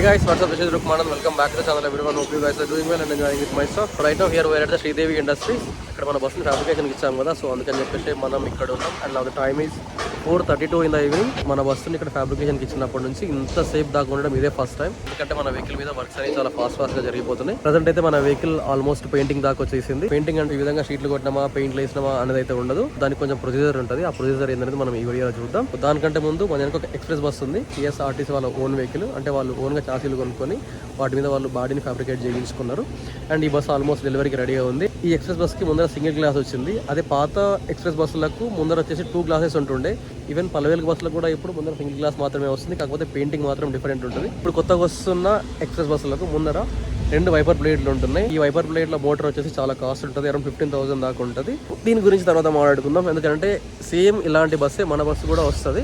Hey guys, what's up? This is Rukman and welcome back to the channel. Everyone, hope you guys are doing well and enjoying with myself. Right now here we are at the Sridevi Industries. ఇక్కడ మన బస్సుని ఫ్యాబ్రికేషన్కి ఇచ్చాం కదా so అందుకని చెప్పేసి మనం ఇక్కడ ఉన్నాం and నా time is four thirty two in the evening మన బస్సుని ఇక్కడ ఫ్యాబ్రికేషన్కి ఇచ్చినప్పటి నుంచి ఇంత సేఫ్ దాకా ఉండడం ఇదే ఫస్ట్ టైం ఎందుకంటే మన వెహికల్ మీద వర్క్స్ అనేవి చాలా ఫాస్ట్ ఫాస్ట్గా జరిగిపోతున్నాయి ప్రజెంట్ అయితే మన వెహికల్ ఆల్మోస్ట్ పెయింటింగ్ దాకా వచ్చేసింది. పెయింటింగ్ అంటే ఈ విధంగా షీట్లు కొట్టినామా పెయింట్లు వేసినామా అనేది అయితే ఉండదు. దానికి కొంచెం ప్రొసీజర్ ఉంటుంది. ఆ ప్రొసీజర్ ఏంటనేది మనం ఈ వీడియోలో చూద్దాం. దానికంటే ముందు మన వెనక ఒక ఎక్స్ప్రెస్ బస్ ఉంది. టీఎస్ఆర్టీసీ వాళ్ళ ఓన్ వెహికల్ అంటే వాళ్ళు ఓన్గా చాసీలు కొనుక్కొని వాటి మీద వాళ్ళు బాడీని ఫ్యాబ్రికేట్ చేయించుకున్నారు. అండ్ ఈ బస్ ఆల్మోస్ట్ డెలివరీకి రెడీగా ఉంది. ఈ ఎక్స్ప్రెస్ బస్కి ముందర సింగిల్ గ్లాస్ వచ్చింది. అదే పాత ఎక్స్ప్రెస్ బస్సులకు ముందర వచ్చేసి టూ గ్లాసెస్ ఉంటుండే. ఈవెన్ పల్లవేలు బస్సులకు కూడా ఇప్పుడు ముందర సింగిల్ గ్లాస్ మాత్రమే వస్తుంది. కాకపోతే పెయింటింగ్ మాత్రం డిఫరెంట్ ఉంటుంది. ఇప్పుడు కొత్తగా వస్తున్న ఎక్స్ప్రెస్ బస్సులకు ముందర రెండు వైపర్ బ్లేడ్లు ఉంటున్నాయి. ఈ వైపర్ బ్లేడ్ల మోటార్ వచ్చేసి చాలా కాస్ట్ ఉంటుంది. అరౌండ్ ఫిఫ్టీన్ థౌసండ్ దాకా ఉంటుంది. దీని గురించి తర్వాత మాట్లాడుకుందాం. ఎందుకంటే సేమ్ ఇలాంటి బస్సే మన బస్సు కూడా వస్తుంది.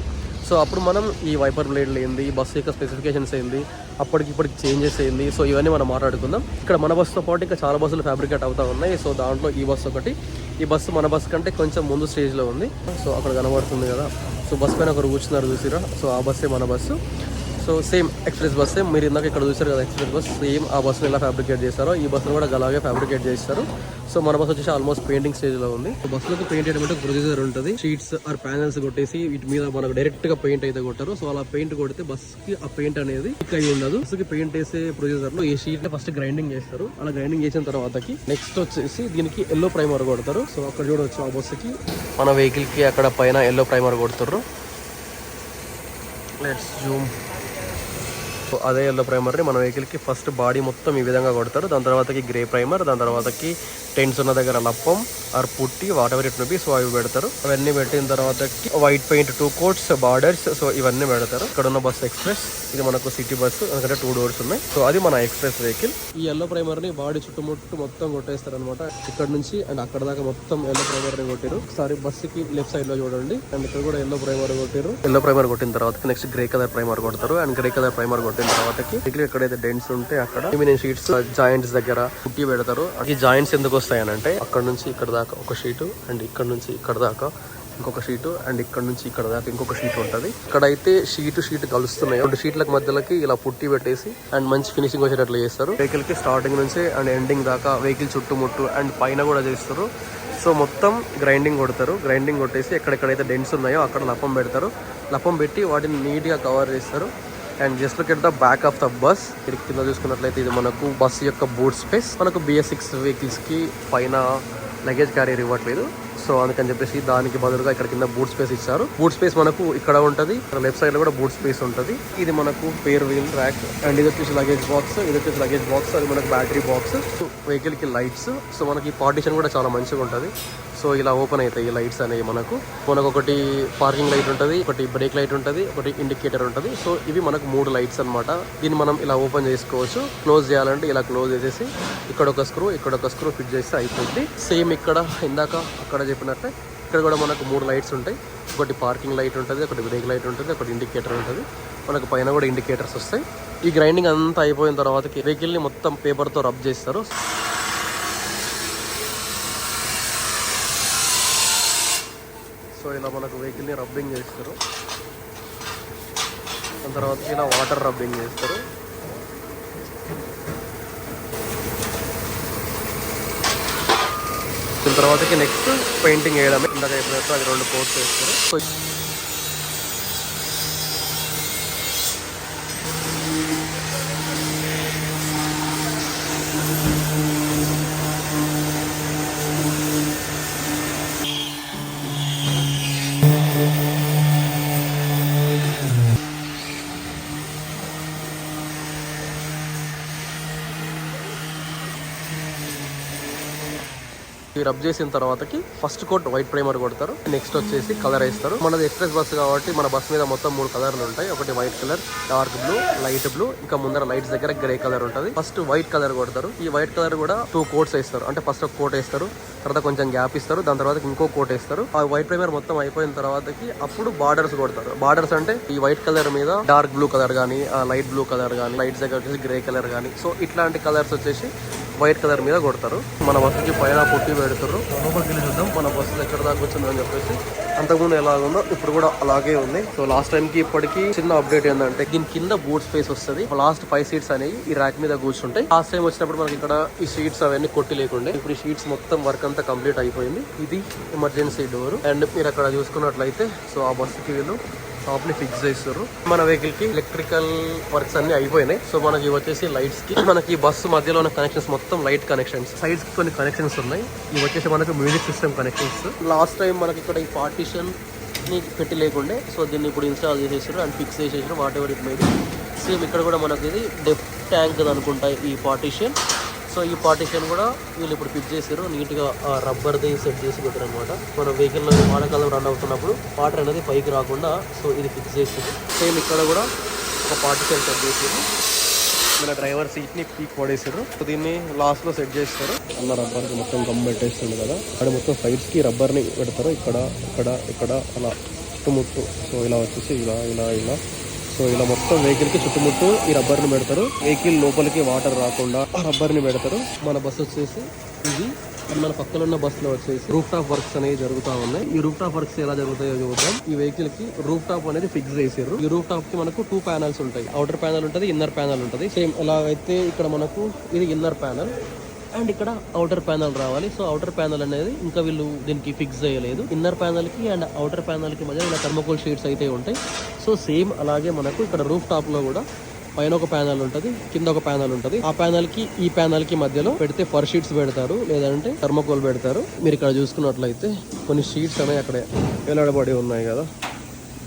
సో అప్పుడు మనం ఈ వైపర్ బ్లేడ్లు ఏంది ఈ బస్సు యొక్క స్పెసిఫికేషన్స్ ఏంది అప్పటికి ఇప్పటికి చేంజెస్ ఏంది సో ఇవన్నీ మనం మాట్లాడుకుందాం. ఇక్కడ మన బస్సుతో పాటు ఇంకా చాలా బస్సులు ఫ్యాబ్రికేట్ అవుతా ఉన్నాయి. సో దాంట్లో ఈ బస్సు ఒకటి. ఈ బస్సు మన బస్సు కంటే కొంచెం ముందు స్టేజ్లో ఉంది. సో అక్కడ కనబడుతుంది కదా. సో బస్ పైన ఒకరు కూర్చున్నారు చూసిరా? సో ఆ బస్సే మన బస్సు. సో సేమ్ ఎక్స్ప్రెస్ బస్సే మీరు ఇందాక ఇక్కడ చూసారు కదా ఎక్స్ప్రెస్ బస్ సేమ్ ఆ బస్సును ఎలా ఫ్యాబ్రికేట్ చేస్తారో ఈ బస్సును కూడా అలాగే ఫ్యాబ్రికేట్ చేస్తారు. సో మన బస్ వచ్చేసి ఆల్మోస్ట్ పెయింటింగ్ స్టేజ్లో ఉంది. బస్సులకు పెయింట్ చేయడం అంటే ప్రొసీజర్ ఉంటుంది. షీట్స్ ఆర్ ప్యానల్స్ కొట్టేసి వీటి మీద మనకు డైరెక్ట్గా పెయింట్ అయితే కొట్టారు. సో అలా పెయింట్ కొడితే బస్కి ఆ పెయింట్ అనేది స్టిక్ అయ్యి ఉండదు. బస్సుకి పెయింట్ వేసే ప్రొసీజర్లో ఈ షీట్ ఫస్ట్ గ్రైండింగ్ చేస్తారు. అలా గ్రైండింగ్ చేసిన తర్వాతకి నెక్స్ట్ వచ్చేసి దీనికి ఎల్లో ప్రైమర్ కొడతారు. సో అక్కడ చూడవచ్చు ఆ బస్సుకి మన వెహికల్కి అక్కడ పైన ఎల్లో ప్రైమర్ కొడుతారు లెట్స్ జూమ్ సో అదే ఎల్లో ప్రైమర్ని మన వెహికల్కి ఫస్ట్ బాడీ మొత్తం ఈ విధంగా కొడతారు. దాని తర్వాతకి గ్రే ప్రైమర్ దాని తర్వాతకి టెంట్స్ ఉన్న దగ్గర లప్పం or putty whatever it be so అవి పెడతారు. అవన్నీ పెట్టిన తర్వాతకి white paint two coats borders so ఇవన్నీ పెడతారు. ఇక్కడ ఉన్న బస్ ఎక్స్ప్రెస్ ఇది మనకు సిటీ బస్సు ఎందుకంటే టూ డోర్స్ ఉన్నాయి. సో అది మన ఎక్స్ప్రెస్ వెహికల్ ఈ ఎల్లో ప్రైమర్ని బాడీ చుట్టుముట్టు మొత్తం కొట్టేస్తారు అనమాట ఇక్కడ నుంచి అండ్ అక్కడ దాకా మొత్తం ఎల్లో ప్రైమర్ని కొట్టారు. ఒకసారి బస్సుకి లెఫ్ట్ సైడ్లో చూడండి. అండ్ ఇక్కడ కూడా ఎల్లో ప్రైమర్ కొట్టారు. ఎల్లో ప్రైమర్ కొట్టిన తర్వాత నెక్స్ట్ గ్రే కలర్ ప్రైమర్ కొడతారు. అండ్ గ్రే కలర్ ప్రైమర్ కొట్టిన తర్వాతకి వెహికల్ ఎక్కడైతే డెంట్స్ ఉంటే అక్కడ షీట్స్ జాయింట్స్ దగ్గర పుట్టి పెడతారు. ఈ జాయింట్స్ ఎందుకు వస్తాయనంటే అక్కడ నుంచి ఇక్కడ దాకా ఒక షీటు అండ్ ఇక్కడ నుంచి ఇక్కడ దాకా ఇంకొక షీటు అండ్ ఇక్కడ నుంచి ఇక్కడ దాకా ఇంకొక షీట్ ఉంటుంది. ఇక్కడైతే షీటు షీట్ షీట్ కలుస్తున్నాయి. రెండు షీట్లకు మధ్యలోకి ఇలా పుట్టి పెట్టేసి అండ్ మంచి ఫినిషింగ్ వచ్చేటట్లు చేస్తారు. వెహికల్కి స్టార్టింగ్ నుంచి అండ్ ఎండింగ్ దాకా వెహికల్ చుట్టుముట్టు అండ్ పైన కూడా చేస్తారు. సో మొత్తం గ్రైండింగ్ కొడతారు. గ్రైండింగ్ కొట్టేసి ఎక్కడెక్కడైతే డెంట్స్ ఉన్నాయో అక్కడ లపం పెడతారు. లపం పెట్టి వాటిని నీట్గా కవర్ చేస్తారు. And just look at the back of the bus ఇక్కడ కింద చూసుకున్నట్లయితే ఇది మనకు బస్ యొక్క బోర్డ్ స్పేస్ మనకు బిఎస్ సిక్స్ వెహికల్స్కి పైన లగేజ్ క్యారియర్ ఇవ్వట్లేదు. సో అందుకని చెప్పేసి దానికి బదులుగా ఇక్కడ కింద బూట్ స్పేస్ ఇచ్చారు. బూట్ స్పేస్ మనకు ఇక్కడ ఉంటది లెఫ్ట్ సైడ్లో కూడా బూట్ స్పేస్ ఉంటది. ఇది మనకు పేర్ వీల్ ర్యాక్ అండ్ ఇది వచ్చేసి లగేజ్ బాక్స్ ఇది వచ్చేసి లగేజ్ బాక్స్ అది మనకు బ్యాటరీ బాక్స్ సో వెహికల్కి లైట్స్ సో మనకి పార్టీషన్ కూడా చాలా మంచిగా ఉంటది. సో ఇలా ఓపెన్ అవుతాయి ఈ లైట్స్ అనేవి మనకు. మనకు ఒకటి పార్కింగ్ లైట్ ఉంటుంది ఒకటి బ్రేక్ లైట్ ఉంటుంది ఒకటి ఇండికేటర్ ఉంటుంది. సో ఇవి మనకు మూడు లైట్స్ అన్నమాట. దీన్ని మనం ఇలా ఓపెన్ చేసుకోవచ్చు. క్లోజ్ చేయాలంటే ఇలా క్లోజ్ చేసేసి ఇక్కడ ఒక స్క్రూ ఇక్కడ ఒక స్క్రూ ఫిట్ చేస్తే అయిపోతుంది సేమ్ ఇక్కడ ఇందాక అక్కడ చెప్పినట్టే ఇక్కడ కూడా మనకు మూడు లైట్స్ ఉంటాయి. ఒకటి పార్కింగ్ లైట్ ఉంటుంది ఒకటి బ్రేక్ లైట్ ఉంటుంది ఒకటి ఇండికేటర్ ఉంటుంది. మనకు పైన కూడా ఇండికేటర్స్ వస్తాయి. ఈ గ్రైండింగ్ అంతా అయిపోయిన తర్వాత వెహికల్ని మొత్తం పేపర్తో రబ్ చేస్తారు. సో ఇలా మనకు వెహికల్ని రబ్బింగ్ చేస్తారు. దాని తర్వాత ఇలా వాటర్ రబ్బింగ్ చేస్తారు. దాని తర్వాతకి నెక్స్ట్ పెయింటింగ్ వేయడమే. ఇందాక చెప్పినట్టు అది రెండు కోట్స్ వేస్తారు రబ్ చేసిన తర్వాతకి ఫస్ట్ కోట్ వైట్ ప్రైమర్ కొడతారు. నెక్స్ట్ వచ్చేసి కలర్ వేస్తారు. మనది ఎక్స్ప్రెస్ బస్ కాబట్టి మన బస్ మీద మొత్తం మూడు కలర్లు ఉంటాయి. ఒకటి white colour dark blue light blue ఇంకా ముందర లైట్స్ దగ్గర గ్రే కలర్ ఉంటుంది. ఫస్ట్ వైట్ కలర్ కొడతారు. ఈ వైట్ కలర్ కూడా టూ కోట్స్ వేస్తారు. అంటే ఫస్ట్ ఒక కోట్ వేస్తారు. తర్వాత కొంచెం గ్యాప్ ఇస్తారు. దాని తర్వాత ఇంకో కోట్ వేస్తారు. ఆ వైట్ ప్రైమర్ మొత్తం అయిపోయిన తర్వాతకి అప్పుడు బార్డర్స్ కొడతారు. బార్డర్స్ అంటే ఈ వైట్ కలర్ మీద డార్క్ బ్లూ కలర్ కానీ లైట్ బ్లూ కలర్ కానీ లైట్స్ దగ్గర వచ్చేసి గ్రే కలర్ కానీ సో ఇట్లాంటి కలర్స్ వచ్చేసి వైట్ కలర్ మీద కొడతారు. మన బస్సుకి పైన పుట్టి పెడుతున్నారు లోపలికి వెళ్ళి చూద్దాం. మన బస్సు ఎక్కడ దాకా వచ్చిందో అని చెప్పేసి. అంతకుముందు ఎలా ఉందో ఇప్పుడు కూడా అలాగే ఉంది. సో లాస్ట్ టైం కి ఇప్పటికి చిన్న అప్డేట్ ఏంటంటే దీని కింద బూట్ స్పేస్ వస్తుంది. లాస్ట్ ఫైవ్ సీట్స్ అనేవి ఈ ర్యాక్ మీద కూర్చుంటాయి. లాస్ట్ టైం వచ్చినప్పుడు మనకి ఇక్కడ ఈ సీట్స్ అవన్నీ కొట్టి లేకుండే. ఇప్పుడు ఈ సీట్స్ మొత్తం వర్క్ అంతా కంప్లీట్ అయిపోయింది. ఇది ఎమర్జెన్సీ డోర్ అండ్ మీరు అక్కడ చూసుకున్నట్లయితే సో ఆ బస్సుకి వీళ్ళు. టాప్ని ఫిక్స్ చేస్తారు మన వెహికల్కి ఎలక్ట్రికల్ వర్క్స్ అన్ని అయిపోయినాయి. సో మనకి ఇవి వచ్చేసి లైట్స్కి మనకి బస్సు మధ్యలో ఉన్న కనెక్షన్స్ మొత్తం లైట్ కనెక్షన్స్ సైడ్స్కి కొన్ని కనెక్షన్స్ ఉన్నాయి. ఇవి వచ్చేసి మనకు music system connections last time మనకి ఇక్కడ ఈ పార్టీషన్ని పెట్టి లేకుండే సో దీన్ని ఇప్పుడు ఇన్స్టాల్ చేసేసారు అండ్ ఫిక్స్ చేసేసారు whatever it maybe same ఇక్కడ కూడా మనకి ఇది డెఫ్ ట్యాంక్ అనుకుంటా ఈ పార్టీషన్ సో ఈ పార్టీషన్ కూడా వీళ్ళు ఇప్పుడు ఫిట్ చేశారు. నీట్గా రబ్బర్ది సెట్ చేసి పెట్టారు అనమాట మన వెహికల్లో వానకాలం రన్ అవుతున్నప్పుడు వాటర్ అనేది పైకి రాకుండా సో ఇది ఫిక్స్ చేసారు సేమ్ ఇక్కడ కూడా ఒక పార్టీషన్ సెట్ చేసారు మన డ్రైవర్ సీట్ని పీక్ పడేసారు సో దీన్ని లాస్ట్లో సెట్ చేస్తారు. అన్న రబ్బర్కి మొత్తం గమ్ పెట్టేస్తుంది కదా. అక్కడ మొత్తం సైడ్స్కి రబ్బర్ని పెడతారు. ఇక్కడ ఇక్కడ ఇక్కడ అలా చుట్టుముట్టు. సో ఇలా వచ్చేసి ఇలా ఇలా ఇలా. సో ఇలా మొత్తం వెహికల్కి చుట్టుముట్టు ఈ రబ్బర్ని పెడతారు. వెహికల్ లోపలికి వాటర్ రాకుండా రబ్బర్ని పెడతారు. మన బస్సు వచ్చేసి ఇది మన పక్కన ఉన్న బస్సులో వచ్చేసి రూఫ్ టాప్ వర్క్స్ అనేవి జరుగుతూ ఉన్నాయి. ఈ రూఫ్ టాప్ వర్క్స్ ఎలా జరుగుతాయో చూద్దాం. ఈ వెహికల్కి రూఫ్ టాప్ అనేది ఫిక్స్ చేసారు ఈ రూఫ్ టాప్కి మనకు టూ ప్యానల్స్ ఉంటాయి. అవుటర్ ప్యానల్ ఉంటుంది ఇన్నర్ ప్యానల్ ఉంటుంది. సేమ్ ఎలాగైతే ఇక్కడ మనకు ఇది ఇన్నర్ ప్యానల్ అండ్ ఇక్కడ అవుటర్ ప్యానల్ రావాలి. సో అవుటర్ ప్యానల్ అనేది ఇంకా వీళ్ళు దీనికి ఫిక్స్ చేయలేదు. ఇన్నర్ ప్యానల్కి అండ్ అవుటర్ ప్యానల్కి మధ్య ఇలా థర్మోకోల్ షీట్స్ అయితే ఉంటాయి. సో సేమ్ అలాగే మనకు ఇక్కడ రూఫ్ టాప్లో కూడా పైన ఒక ప్యానల్ ఉంటుంది కింద ఒక ప్యానల్ ఉంటుంది. ఆ ప్యానల్కి ఈ ప్యానల్కి మధ్యలో పెడితే ఫర్ షీట్స్ పెడతారు లేదంటే థర్మోకోల్ పెడతారు. మీరు ఇక్కడ చూసుకున్నట్లయితే కొన్ని షీట్స్ అనేవి అక్కడ వేలాడబడి ఉన్నాయి కదా.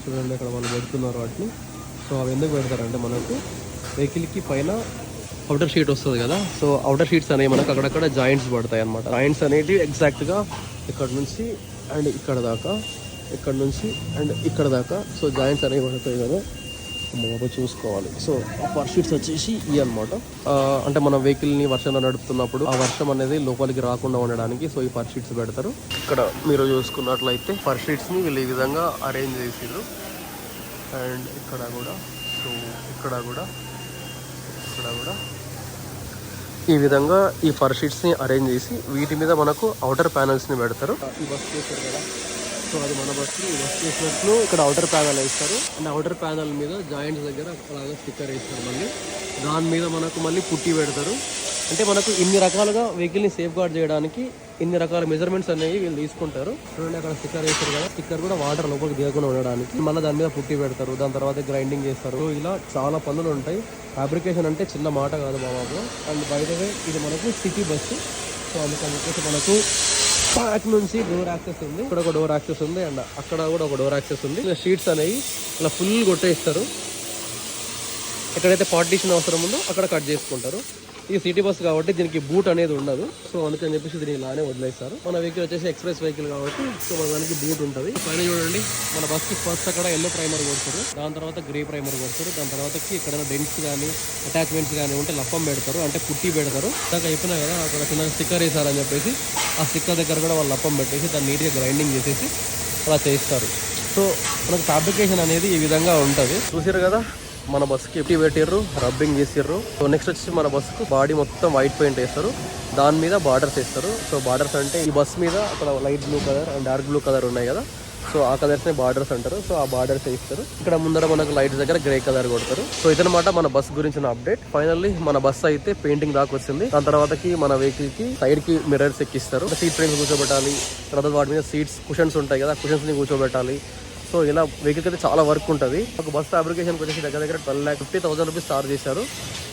చూడండి ఇక్కడ వాళ్ళు పెడుతున్నారు వాటిని. సో అవి ఎందుకు పెడతారంటే మనకు వెహికల్కి పైన అవుటర్ షీట్ వస్తుంది కదా. సో అవుటర్ షీట్స్ అనేవి మనకు అక్కడక్కడ జాయింట్స్ పడతాయి అనమాట జాయింట్స్ అనేవి ఎగ్జాక్ట్గా ఇక్కడ నుంచి అండ్ ఇక్కడ దాకా ఇక్కడ నుంచి అండ్ ఇక్కడ దాకా. సో జాయింట్స్ అనేవి పడతాయి కదా. మనం చూసుకోవాలి. సో ఫర్ షీట్స్ వచ్చేసి ఈ అనమాట అంటే మన వెహికల్ని వర్షంలో నడుపుతున్నప్పుడు ఆ వర్షం అనేది లోపలికి రాకుండా ఉండడానికి సో ఈ ఫర్ షీట్స్ పెడతారు. ఇక్కడ మీరు చూసుకున్నట్లయితే ఫర్ షీట్స్ని వీళ్ళు ఈ విధంగా అరేంజ్ చేసిండ్రు అండ్ ఇక్కడ కూడా సో ఇక్కడ కూడా ఇక్కడ కూడా. ఈ విధంగా ఈ ఫర్ షీట్స్ని అరేంజ్ చేసి వీటి మీద మనకు అవుటర్ ప్యానల్స్ని పెడతారు. ఈ బస్ చేశారు కదా. సో అది మన బస్సు ఈ బస్ చేసినట్లు ఇక్కడ అవుటర్ ప్యానల్ వేస్తారు. అండ్ అవుటర్ ప్యానల్ మీద జాయింట్స్ దగ్గర అలాగే స్టిక్కర్ వేస్తారు మళ్ళీ. దాని మీద మనకు మళ్ళీ పుట్టి పెడతారు. అంటే మనకు ఇన్ని రకాలుగా వెహికల్ని సేఫ్ గార్డ్ చేయడానికి ఇన్ని రకాల మెజర్మెంట్స్ అనేవి వీళ్ళు తీసుకుంటారు. చూడండి అక్కడ స్టిక్కర్ వేస్తారు కదా. స్టిక్కర్ కూడా వాటర్ లోపలికి దిగకుండా ఉండడానికి. మళ్ళీ దాని మీద పుట్టి పెడతారు. దాని తర్వాత గ్రైండింగ్ చేస్తారు. ఇలా చాలా పనులు ఉంటాయి. ఫ్యాబ్రికేషన్ అంటే చిన్న మాట కాదు బాబాబు. అండ్ బయటవే ఇది మనకు సిటీ బస్సు సో అందుకని చెప్పేసి మనకు బ్యాక్ నుంచి డోర్ యాక్సెస్ ఉంది. ఇక్కడ ఒక డోర్ యాక్సెస్ ఉంది. అండ్ అక్కడ కూడా ఒక డోర్ యాక్సెస్ ఉంది. ఇలా షీట్స్ అనేవి ఇలా ఫుల్ కొట్టేస్తారు. ఎక్కడైతే పార్టీషన్ అవసరం ఉందో అక్కడ కట్ చేసుకుంటారు. ఈ సిటీ బస్ కాబట్టి దీనికి బూట్ అనేది ఉండదు. సో అందుకని చెప్పేసి దీన్ని ఇలానే వదిలేస్తారు. మన వెహికల్ వచ్చేసి ఎక్స్ప్రెస్ వెహికల్ కాబట్టి సో మన దానికి బూట్ ఉంటుంది. పైన చూడండి మన బస్కి ఫస్ట్ అక్కడ ఎల్లో ప్రైమర్ కొడతారు. దాని తర్వాత గ్రే ప్రైమర్ కొడతారు. దాని తర్వాత ఎక్కడైనా డెంట్స్ కానీ అటాచ్మెంట్స్ కానీ ఉంటే లప్పం పెడతారు. అంటే పుట్టి పెడతారు. దాకా అయిపోయినా కదా అక్కడ చిన్న స్టిక్కర్ వేసారని చెప్పేసి ఆ స్టిక్కర్ దగ్గర కూడా వాళ్ళు లప్పం పెట్టేసి దాన్ని నీట్గా గ్రైండింగ్ చేసేసి అలా చేస్తారు. సో మనకు ఫ్యాబ్రికేషన్ అనేది ఈ విధంగా ఉంటుంది. చూసారు కదా మన బస్సుకి ఎప్పటి పెట్టిర్రు? రబ్బింగ్ చేసిర్రు. సో నెక్స్ట్ వచ్చి మన బస్సుకు బాడీ మొత్తం వైట్ పెయింట్ వేస్తారు. దాని మీద బార్డర్స్ వేస్తారు. సో బార్డర్స్ అంటే ఈ బస్ మీద అక్కడ light blue colour and dark blue colour ఉన్నాయి కదా. సో ఆ కలర్స్ని బార్డర్స్ అంటారు. సో ఆ బార్డర్స్ వేస్తారు. ఇక్కడ ముందర మనకు లైట్స్ దగ్గర గ్రే కలర్ కొడతారు. సో ఇదనమాట మన బస్ గురించిన అప్డేట్. ఫైనల్లీ మన బస్ అయితే పెయింటింగ్ దాకా వచ్చింది. దాని తర్వాతకి మన వెహికల్కి సైడ్కి మిర్రర్స్ ఎక్కిస్తారు. సీట్ ఫ్రేమ్స్ కూర్చోబెట్టాలి. తర్వాత వాటి మీద సీట్స్ కుషన్స్ ఉంటాయి కదా. కుషన్స్ని కూర్చోబెట్టాలి. సో ఇలా వెహికల్ అయితే చాలా వర్క్ ఉంటుంది. ఒక బస్ ఫ్యాబ్రికేషన్కి వచ్చేసి దగ్గర దగ్గర twelve lakh fifty thousand rupees charge చేశారు.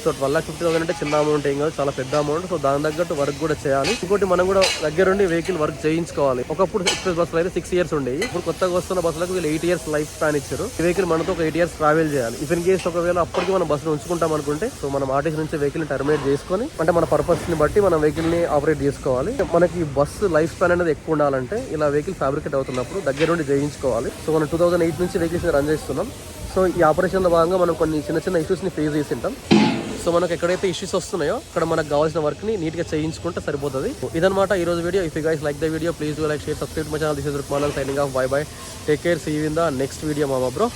So twelve lakh fifty thousand అంటే చిన్న అమౌంట్ ఏం కాదు చాలా పెద్ద అమౌంట్ సో దాని తగ్గట్టు వర్క్ కూడా చేయాలి. ఇంకోటి మనం కూడా దగ్గరుండి వెహికల్ వర్క్ చేయించుకోవాలి. ఒకప్పుడు ఎక్స్ప్రెస్ బస్సులు అయితే సిక్స్ ఇయర్స్ ఉండేవి. ఇప్పుడు కొత్తగా వస్తున్న బస్సులకు వీళ్ళు ఎయిట్ ఇయర్స్ లైఫ్ స్పాన్ ఇచ్చారు. ఈ వెహికల్ మనతో ఒక ఎయిట్ ఇయర్స్ ట్రావెల్ చేయాలి. ఇఫ్ ఇన్ కేస్ ఒకవేళ అప్పటికి మనం బస్సును ఉంచుకుంటాం అనుకుంటే సో మనం ఆర్టీసీ నుంచి వెహికల్ టర్మినేట్ చేసుకొని అంటే మన పర్పస్ని బట్టి మనం వెహికల్ని ఆపరేట్ చేసుకోవాలి. మనకి బస్సు లైఫ్ స్పాన్ అనేది ఎక్కువ ఉండాలంటే ఇలా వెహికల్ ఫ్యాబ్రికేట్ అవుతున్నప్పుడు దగ్గరుండి చేయించుకోవాలి. సో మనం టూ థౌసండ్ ఎయిట్ నుంచి వెహికల్స్ రన్ చేస్తున్నాం. సో ఈ ఆపరేషన్లో భాగంగా మనం కొన్ని చిన్న చిన్న ఇష్యూస్ని ఫేస్ చేసి ఉంటాం. సో మనకు ఎక్కడైతే ఇష్యూస్ వస్తున్నాయో అక్కడ మనకు కావాల్సిన వర్క్ని చేయించుకుంటే సరిపోతుంది. ఇదనమాట ఈ రోజు video if you guys like the video please do like share subscribe my channel this is Rukman signing off bye bye take care see in the next video మా బ్రో